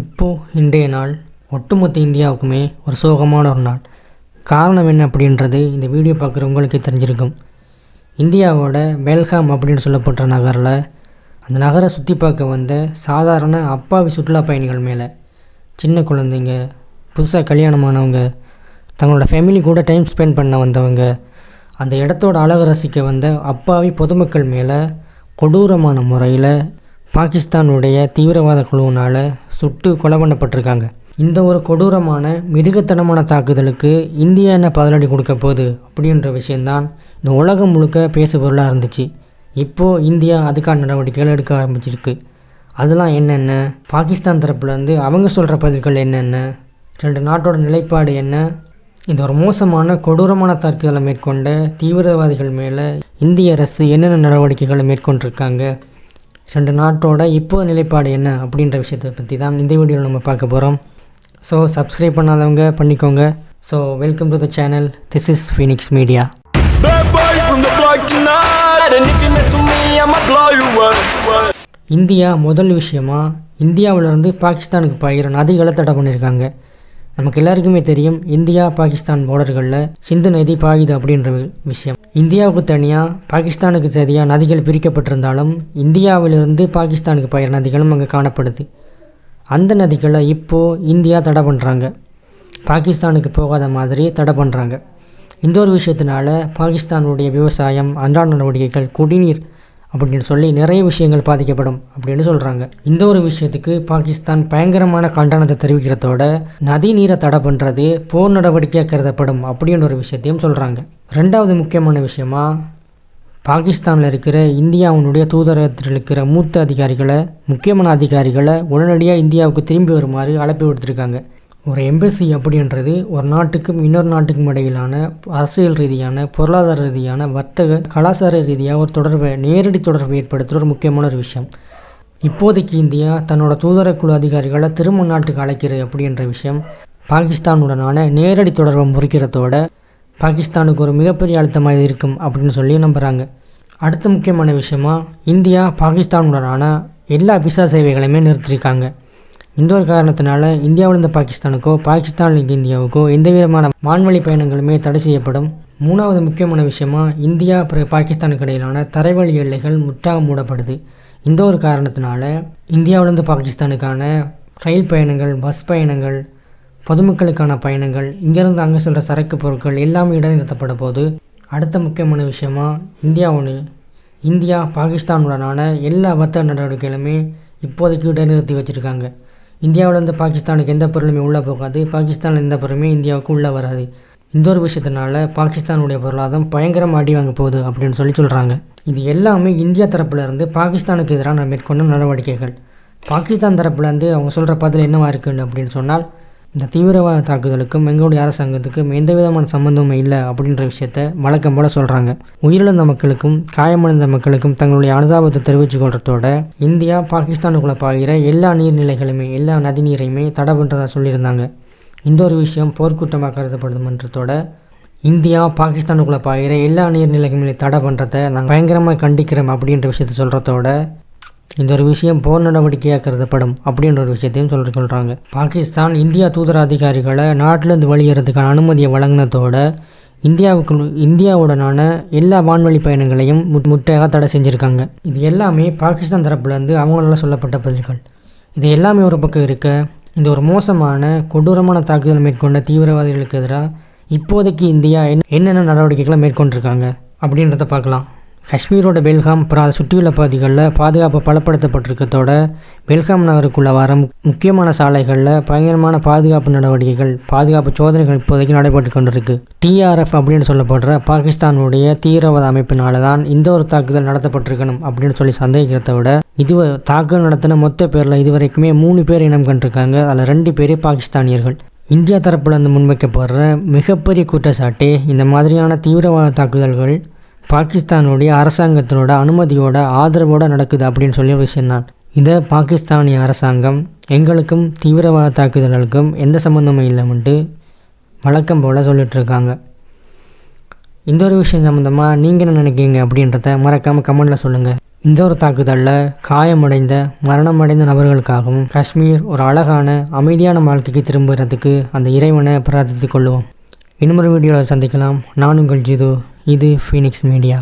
இப்போது இன்றைய நாள் ஒட்டுமொத்த இந்தியாவுக்குமே ஒரு சோகமான ஒரு நாள். காரணம் என்ன அப்படின்றது இந்த வீடியோ பார்க்குற உங்களுக்கே தெரிஞ்சிருக்கும். இந்தியாவோட பெல்காம் அப்படின்னு சொல்லப்பட்ட நகரில் அந்த நகரை சுற்றி பார்க்க வந்த சாதாரண அப்பாவி சுற்றுலா பயணிகள் மேலே சின்ன குழந்தைங்க புதுசாக கல்யாணமானவங்க தங்களோட ஃபேமிலி கூட டைம் ஸ்பெண்ட் பண்ண வந்தவங்க அந்த இடத்தோட அழகு ரசிக்க வந்த அப்பாவி பொதுமக்கள் மேலே கொடூரமான முறையில் பாகிஸ்தானுடைய தீவிரவாத குழுவினால் சுட்டு கொலை பண்ணப்பட்டிருக்காங்க. இந்த ஒரு கொடூரமான மிருகத்தனமான தாக்குதலுக்கு இந்தியா என்ன பதிலடி கொடுக்க போகுது அப்படின்ற விஷயந்தான் இந்த உலகம் முழுக்க பேசு பொருளாக இருந்துச்சு. இப்போது இந்தியா அதுக்கான நடவடிக்கைகள் எடுக்க ஆரம்பிச்சிருக்கு. அதெல்லாம் என்னென்ன? பாகிஸ்தான் தரப்புலேருந்து அவங்க சொல்கிற பதில்கள் என்னென்ன? ரெண்டு நாட்டோட நிலைப்பாடு என்ன? இந்த ஒரு மோசமான கொடூரமான தாக்குதலை மேற்கொண்ட தீவிரவாதிகள் மேலே இந்திய அரசு என்னென்ன நடவடிக்கைகளை மேற்கொண்டிருக்காங்க? ரெண்டு நாட்டோட இப்போ நிலைப்பாடு என்ன அப்படின்ற விஷயத்தை பற்றி தான் இந்த வீடியோவில் நம்ம பார்க்க போகிறோம் ஸோ சப்ஸ்கிரைப் பண்ணாதவங்க பண்ணிக்கோங்க. So welcome to the channel this is Phoenix Media India முதல் விஷயமா? இந்தியாவிலிருந்து பாகிஸ்தானுக்கு பாயிற நதிகளை தடை பண்ணியிருக்காங்க நமக்கு எல்லாருக்குமே தெரியும் இந்தியா பாகிஸ்தான் பார்டர்களில் சிந்து நதி பாயுது அப்படின்ற விஷயம். இந்தியாவுக்கு தனியாக பாகிஸ்தானுக்கு சரியாக நதிகள் பிரிக்கப்பட்டிருந்தாலும் இந்தியாவிலிருந்து பாகிஸ்தானுக்கு பயிர் நதிகளும் அங்கே காணப்படுது. அந்த நதிகளை இப்போது இந்தியா தடை பண்ணுறாங்க பாகிஸ்தானுக்கு போகாத மாதிரி தடை பண்ணுறாங்க இந்த ஒரு விஷயத்தினால பாகிஸ்தானுடைய விவசாயம் அன்றாட நடவடிக்கைகள் குடிநீர் அப்படின்னு சொல்லி நிறைய விஷயங்கள் பாதிக்கப்படும் அப்படின்னு சொல்கிறாங்க இந்த ஒரு விஷயத்துக்கு பாகிஸ்தான் பயங்கரமான கண்டனத்தை தெரிவிக்கிறதோட நதி நீரை தடை பண்ணுறது போர் நடவடிக்கையாக கருதப்படும் அப்படின்ற ஒரு விஷயத்தையும் சொல்கிறாங்க ரெண்டாவது முக்கியமான விஷயமா பாகிஸ்தானில் இருக்கிற இந்தியாவினுடைய தூதரகத்தில் இருக்கிற மூத்த அதிகாரிகளை முக்கியமான அதிகாரிகளை உடனடியாக இந்தியாவுக்கு திரும்பி வருமாறு அழைப்பு விடுத்திருக்காங்க. ஒரு எம்பசி அப்படின்றது ஒரு நாட்டுக்கும் இன்னொரு நாட்டுக்கும் இடையிலான அரசியல் ரீதியான பொருளாதார ரீதியான வர்த்தக கலாச்சார ரீதியாக ஒரு தொடர்பை நேரடி தொடர்பை ஏற்படுத்துகிற ஒரு முக்கியமான ஒரு விஷயம். இப்போதைக்கு இந்தியா தன்னோட தூதரக்குழு அதிகாரிகளை திரும்ப நாட்டுக்கு அழைக்கிறது அப்படின்ற விஷயம் பாகிஸ்தானுடனான நேரடி தொடர்பை முறிக்கிறதோட பாகிஸ்தானுக்கு ஒரு மிகப்பெரிய அழுத்தமாக இருக்கும் அப்படின்னு சொல்லி நம்புகிறாங்க அடுத்த முக்கியமான விஷயமா இந்தியா பாகிஸ்தானுடனான எல்லா விசா சேவைகளையுமே நிறுத்தியிருக்காங்க. இந்த ஒரு காரணத்தினால இந்தியாவிலிருந்து பாகிஸ்தானுக்கோ பாகிஸ்தானிலிருந்து இந்தியாவுக்கோ எந்த விதமான வான்வழி பயணங்களுமே தடை செய்யப்படும். மூணாவது முக்கியமான விஷயமா இந்தியா அப்புறம் பாகிஸ்தானுக்கு இடையிலான தரைவழி எல்லைகள் முற்றாக மூடப்படுது. இந்த ஒரு காரணத்தினால இந்தியாவிலிருந்து பாகிஸ்தானுக்கான ரயில் பயணங்கள் பஸ் பயணங்கள் பொதுமக்களுக்கான பயணங்கள் இங்கேருந்து அங்கே செல்கிற சரக்கு பொருட்கள் எல்லாமே இடைநிறுத்தப்பட போது அடுத்த முக்கியமான விஷயமா இந்தியா ஒன்று இந்தியா பாகிஸ்தானுடனான எல்லா வர்த்தக நடவடிக்கைகளுமே இப்போதைக்கு இடைநிறுத்தி வச்சுருக்காங்க. இந்தியாவிலேருந்து பாகிஸ்தானுக்கு எந்த பொருளுமே உள்ளே போகாது. பாகிஸ்தானில் எந்த பொருளுமே இந்தியாவுக்கு உள்ளே வராது. இந்த ஒரு விஷயத்தினால பாகிஸ்தானுடைய பொருளாதாரம் பயங்கரமாக அடி வாங்க போகுது அப்படின்னு சொல்லி சொல்கிறாங்க இது எல்லாமே இந்தியா தரப்புலேருந்து பாகிஸ்தானுக்கு எதிரான மேற்கொண்ட நடவடிக்கைகள். பாகிஸ்தான் தரப்புலேருந்து அவங்க சொல்கிற பதில் என்னவாக இருக்குன்னு அப்படின்னு சொன்னால் இந்த தீவிரவாத தாக்குதலுக்கும் எங்களுடைய அரசாங்கத்துக்கும் எந்த விதமான சம்பந்தமும் இல்லை அப்படின்ற விஷயத்த வழக்கம் போல சொல்கிறாங்க உயிரிழந்த மக்களுக்கும் காயமடைந்த மக்களுக்கும் தங்களுடைய அனுதாபத்தை தெரிவித்து கொள்றதோட இந்தியா பாகிஸ்தானுக்குள்ளே பாய்கிற எல்லா நீர்நிலைகளுமே எல்லா நதி நீரையுமே தடை பண்ணுறதா சொல்லியிருந்தாங்க. இந்த ஒரு விஷயம் போர்க்குற்றமாக கருதப்படுதுன்றதோட இந்தியா பாகிஸ்தானுக்குள்ளே பாய்கிற எல்லா நீர்நிலைகளுமே தடை பண்ணுறத நாங்கள் பயங்கரமாக கண்டிக்கிறோம் அப்படின்ற விஷயத்த சொல்கிறதோட இந்த ஒரு விஷயம் போர் நடவடிக்கையாக கருதப்படும் அப்படின்ற ஒரு விஷயத்தையும் சொல்ல சொல்கிறாங்க பாகிஸ்தான் இந்தியா தூதர அதிகாரிகளை நாட்டிலிருந்து வெளியேறதுக்கான அனுமதியை வழங்கினதோட இந்தியாவுக்கு இந்தியாவுடனான எல்லா வான்வழி பயணங்களையும் முட் முட்டையாக தடை செஞ்சுருக்காங்க. இது எல்லாமே பாகிஸ்தான் தரப்புலேருந்து அவங்களால சொல்லப்பட்ட பதில்கள். இது எல்லாமே ஒரு பக்கம் இருக்க இந்த ஒரு மோசமான கொடூரமான தாக்குதல் மேற்கொண்ட தீவிரவாதிகளுக்கு எதிராக இப்போதைக்கு இந்தியா என்ன- என்னென்ன நடவடிக்கைகளை மேற்கொண்டிருக்காங்க அப்படின்றத பார்க்கலாம். காஷ்மீரோட பெல்காம் அப்புறம் அதை சுற்றியுள்ள பகுதிகளில் பாதுகாப்பு பலப்படுத்தப்பட்டிருக்கத்தோட பெல்காம் நகருக்குள்ள வர முக்கியமான சாலைகளில் பயங்கரமான பாதுகாப்பு நடவடிக்கைகள் பாதுகாப்பு சோதனைகள் இப்போதைக்கு நடைபெற்று கொண்டிருக்கு. டிஆர்எஃப் அப்படின்னு சொல்லப்படுற பாகிஸ்தானுடைய தீவிரவாத அமைப்பினால தான் இந்த ஒரு தாக்குதல் நடத்தப்பட்டிருக்கணும் அப்படின்னு சொல்லி சந்தேகிக்கிறத விட இது தாக்குதல் நடத்தின மொத்த பேரில் இதுவரைக்குமே மூணு பேர் இனம் கண்டிருக்காங்க. அதில் ரெண்டு பேரே பாகிஸ்தானியர்கள். இந்தியா தரப்புலேருந்து முன்வைக்கப்படுற மிகப்பெரிய குற்றச்சாட்டே இந்த மாதிரியான தீவிரவாத தாக்குதல்கள் பாகிஸ்தானுடைய அரசாங்கத்தினோட அனுமதியோட ஆதரவோடு நடக்குது அப்படின்னு சொல்லி ஒரு விஷயம்தான். இதை பாகிஸ்தானிய அரசாங்கம் எங்களுக்கும் தீவிரவாத தாக்குதல்களுக்கும் எந்த சம்மந்தமும் இல்லைன்ட்டு வழக்கம் போல் சொல்லிட்டு இருக்காங்க இந்த ஒரு விஷயம் சம்மந்தமாக நீங்கள் என்ன நினைக்கிறீங்க அப்படின்றத மறக்காமல் கமெண்டில் சொல்லுங்கள் இந்த ஒரு தாக்குதலில் காயமடைந்த மரணமடைந்த நபர்களுக்காகவும் காஷ்மீர் ஒரு அழகான அமைதியான வாழ்க்கைக்கு திரும்புகிறதுக்கு அந்த இறைவனை பிரார்த்தித்துக் கொள்வோம். இன்னொரு வீடியோவில் சந்திக்கலாம். நான் உங்கள் ஜிது. இது ஃபீனிக்ஸ் மீடியா